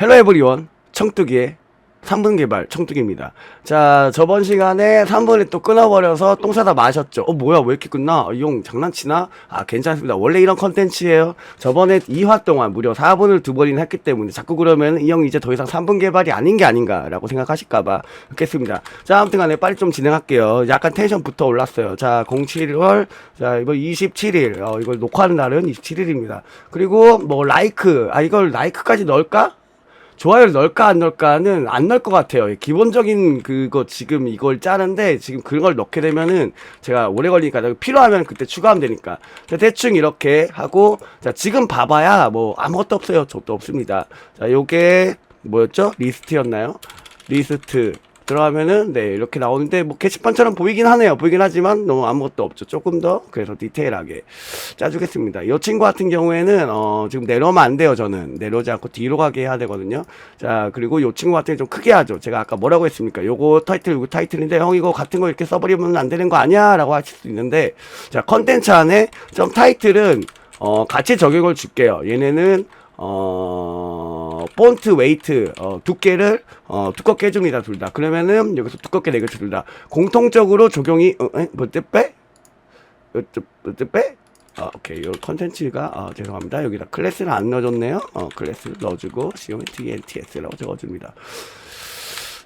헬로 에브리원 청뚜기의 3분 개발 청뚜기입니다. 자, 저번 시간에 3분에 또 끊어버려서 똥 싸다 마셨죠. 어, 뭐야, 왜 이렇게 끝나? 이형 장난치나? 아, 괜찮습니다. 원래 이런 컨텐츠예요. 저번에 2화 동안 무려 4분을 두 번이나 했기 때문에 자꾸 그러면 이 형 이제 더 이상 3분 개발이 아닌 게 아닌가라고 생각하실까봐 그렇겠습니다. 자, 아무튼 간에 빨리 좀 진행할게요. 약간 텐션부터 올랐어요. 자, 07월, 자, 이거 27일, 어, 이걸 녹화하는 날은 27일입니다. 그리고 뭐, 라이크, 아, 이걸 라이크까지 넣을까? 좋아요를 넣을까 안 넣을까는 안 넣을 것 같아요. 기본적인 그거 지금 이걸 짜는데 지금 그걸 넣게 되면은 제가 오래 걸리니까 필요하면 그때 추가하면 되니까 자, 대충 이렇게 하고 자 지금 봐봐야 뭐 아무것도 없어요. 저도 없습니다. 자 요게 뭐였죠? 리스트였나요? 리스트 들어가면은 네 이렇게 나오는데 뭐 게시판처럼 보이긴 하네요. 보이긴 하지만 너무 아무것도 없죠. 조금 더 그래서 디테일하게 짜주겠습니다. 이 친구 같은 경우에는 어 지금 내려오면 안 돼요 저는. 내려오지 않고 뒤로 가게 해야 되거든요. 자 그리고 이 친구 같은 경우 좀 크게 하죠. 제가 아까 뭐라고 했습니까? 요거 타이틀 요거 타이틀인데 형 이거 같은 거 이렇게 써버리면 안 되는 거 아니야 라고 하실 수 있는데 자 컨텐츠 안에 좀 타이틀은 어 같이 적용을 줄게요. 얘네는 어, 폰트 웨이트, 어, 두께를, 어, 두껍게 해줍니다, 둘 다. 그러면은, 여기서 두껍게 내겠죠, 둘 다. 공통적으로 적용이, 어, 에? 뭐때 빼? 뭐때, 뭐때 빼? 아, 오케이. 요 컨텐츠가, 아, 죄송합니다. 여기다 클래스를 안 넣어줬네요. 어, 클래스를 넣어주고, COMTNTS라고 적어줍니다.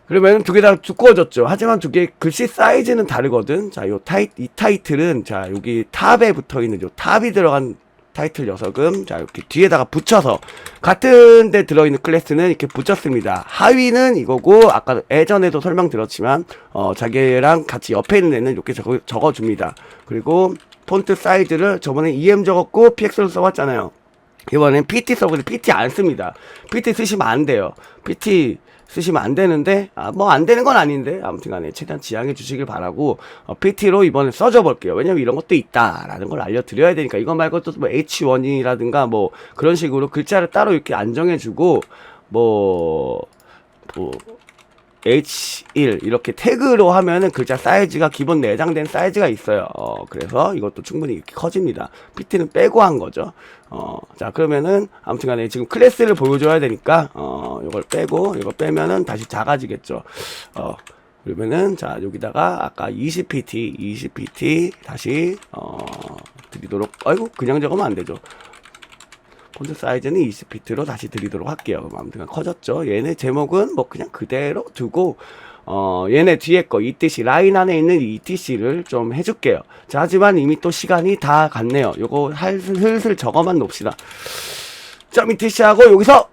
그러면 두 개 다 두꺼워졌죠. 하지만 두 개 글씨 사이즈는 다르거든. 자, 요 타이, 이 타이틀은, 자, 여기 탑에 붙어 있는 요 탑이 들어간 타이틀 녀석은 자 이렇게 뒤에다가 붙여서 같은 데 들어있는 클래스는 이렇게 붙였습니다. 하위는 이거고 아까 예전에도 설명드렸지만 어 자기랑 같이 옆에 있는 애는 이렇게 적어, 적어줍니다. 그리고 폰트 사이즈를 저번에 EM 적었고 PX로 써왔잖아요. 이번엔 PT 써보는데 PT 안 씁니다. PT 쓰시면 안 돼요. PT 쓰시면 안 되는데 아, 뭐 안 되는 건 아닌데 아무튼 간에 최대한 지양해 주시길 바라고 어, PT로 이번에 써줘 볼게요. 왜냐면 이런 것도 있다라는 걸 알려드려야 되니까. 이거 말고 또 뭐 H1이라든가 뭐 그런 식으로 글자를 따로 이렇게 안정해 주고 뭐 뭐, H1 이렇게 태그로 하면은 글자 사이즈가 기본 내장된 사이즈가 있어요. 어, 그래서 이것도 충분히 이렇게 커집니다. PT는 빼고 한 거죠. 어, 자, 그러면은 아무튼 간에 지금 클래스를 보여줘야 되니까 어, 이걸 빼고 이거 빼면은 다시 작아지겠죠. 어, 그러면은 자, 여기다가 아까 20pt, 20pt 다시 어, 드리도록 아이고, 그냥 적으면 안 되죠. 폰트 사이즈는 20피트로 다시 드리도록 할게요. 아무튼 커졌죠. 얘네 제목은 뭐 그냥 그대로 두고 어 얘네 뒤에 거 ETC 라인 안에 있는 ETC를 좀 해줄게요. 자 하지만 이미 또 시간이 다 갔네요. 요거 할 슬슬 저거만 놓읍시다. 점 ETC 하고 여기서